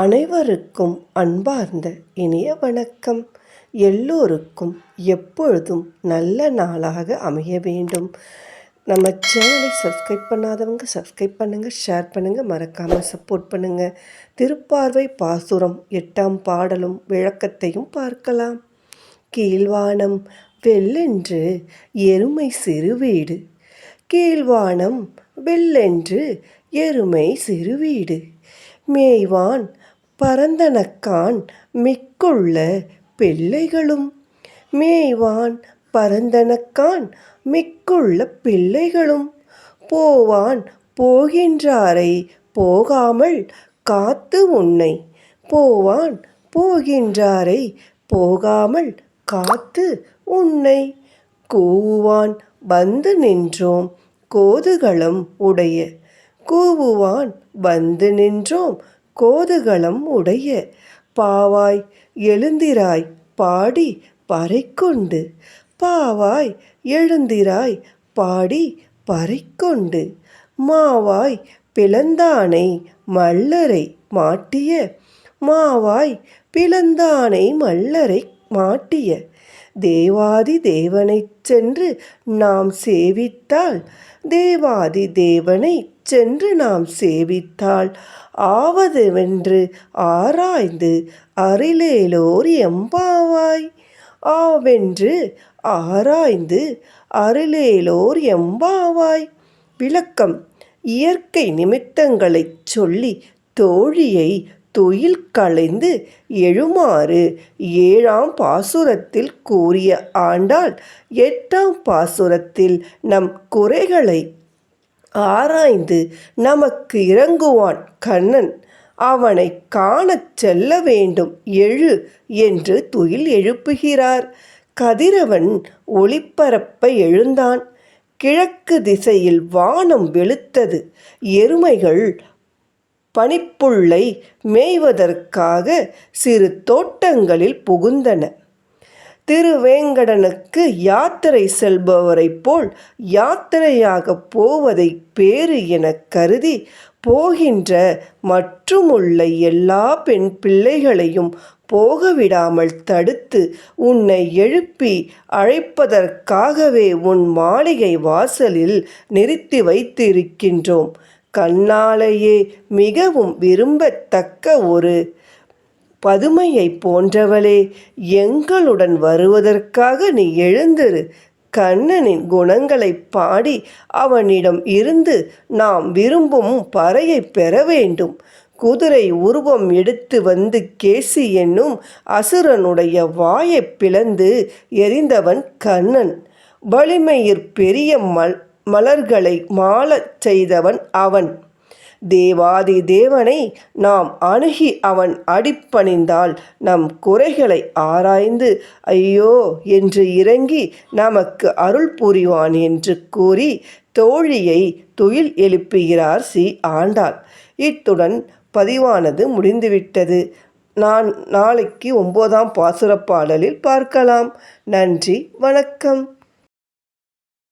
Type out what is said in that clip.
அனைவருக்கும் அன்பார்ந்த இனிய வணக்கம். எல்லோருக்கும் எப்பொழுதும் நல்ல நாளாக அமைய வேண்டும். நம்ம சேனலை சப்ஸ்கிரைப் பண்ணாதவங்க சப்ஸ்கிரைப் பண்ணுங்கள் ஷேர் பண்ணுங்கள் மறக்காமல் சப்போர்ட் பண்ணுங்கள் திருப்பார்வை பாசுரம் எட்டாம் பாடலும் விளக்கத்தையும் பார்க்கலாம். கீழ்வானம் வெள்ளென்று எருமை சிறுவீடு. கீழ்வானம் வெள்ளென்று எருமை சிறுவீடு. மேய்வான் பரந்தனக்கான் மிக்குள்ள பிள்ளைகளும். மேய்வான் பரந்தனக்கான் மிக்குள்ள பிள்ளைகளும். போவான் போகின்றாரை போகாமல் காத்து உன்னை. போவான் போகின்றாரை போகாமல் காத்து உன்னை. கூவுவான் வந்து நின்றோம் கோதுகளம் உடைய. கூவுவான் வந்து நின்றோம் கோதுகளம் உடைய பாவாய் எழுந்திராய் பாடி பறைக்கொண்டு பாவாய் எழுந்திராய் பாடி பறைக்கொண்டு மாவாய் பிளந்தானை மல்லரை மாட்டிய மாவாய் பிளந்தானை மல்லரை மாட்டிய தேவாதி தேவனைச் சென்று நாம் சேவித்தால் தேவாதி தேவனை சென்று நாம் சேவித்தால் ஆவதுவென்று ஆராய்ந்து அருளேலோர் எம்பாவாய். ஆவென்று ஆராய்ந்து அருளேலோர் எம்பாவாய். விளக்கம் இயற்கை நிமித்தங்களைச் சொல்லி தோழியை தொயில் களைந்து எழுமாறு ஏழாம் பாசுரத்தில் கூறிய ஆண்டால் எட்டாம் பாசுரத்தில் நம் குறைகளை ஆராய்ந்து நமக்கு இறங்குவான் கண்ணன். அவனை காணச் செல்ல வேண்டும் எழு என்று துயில் எழுப்புகிறார். கதிரவன் ஒளிபரப்ப எழுந்தான். கிழக்கு திசையில் வானம் வெளுத்தது. எருமைகள் பனிப்புள்ளை மேய்வதற்காக சிறு தோட்டங்களில் புகுந்தன. திருவேங்கடனுக்கு யாத்திரை செல்பவரைப் போல் யாத்திரையாக போவதை பேறு எனக் கருதி போகின்ற மற்றுமுள்ள எல்லா பெண் பிள்ளைகளையும் போகவிடாமல் தடுத்து உன்னை எழுப்பி அழைப்பதற்காகவே உன் மாளிகை வாசலில் நிறுத்தி வைத்திருக்கின்றோம். கண்ணாலேயே மிகவும் விரும்பத்தக்க ஒரு பதுமையைப் போன்றவளே எங்களுடன் வருவதற்காக நீ எழுந்திரு. கண்ணனின் குணங்களைப் பாடி அவனிடம் இருந்து நாம் விரும்பும் பறையை பெற வேண்டும். குதிரை உருவம் எடுத்து வந்து கேசி என்னும் அசுரனுடைய வாயைப் பிளந்து எரிந்தவன் கண்ணன். வலிமையிற் பெரிய மல் மலர்களை மாளச் செய்தவன் அவன். தேவாதி தேவனை நாம் அணுகி அவன் அடிப்பணிந்தால் நம் குறைகளை ஆராய்ந்து ஐயோ என்று இறங்கி நமக்கு அருள் புரிவான் என்று கூறி தோழியை துயில் எழுப்புகிறார் சி ஆண்டாள். இத்துடன் பதிவானது முடிந்துவிட்டது. நான் நாளைக்கு ஒன்பதாம் பாசுரப்பாடலில் பார்க்கலாம். நன்றி வணக்கம்.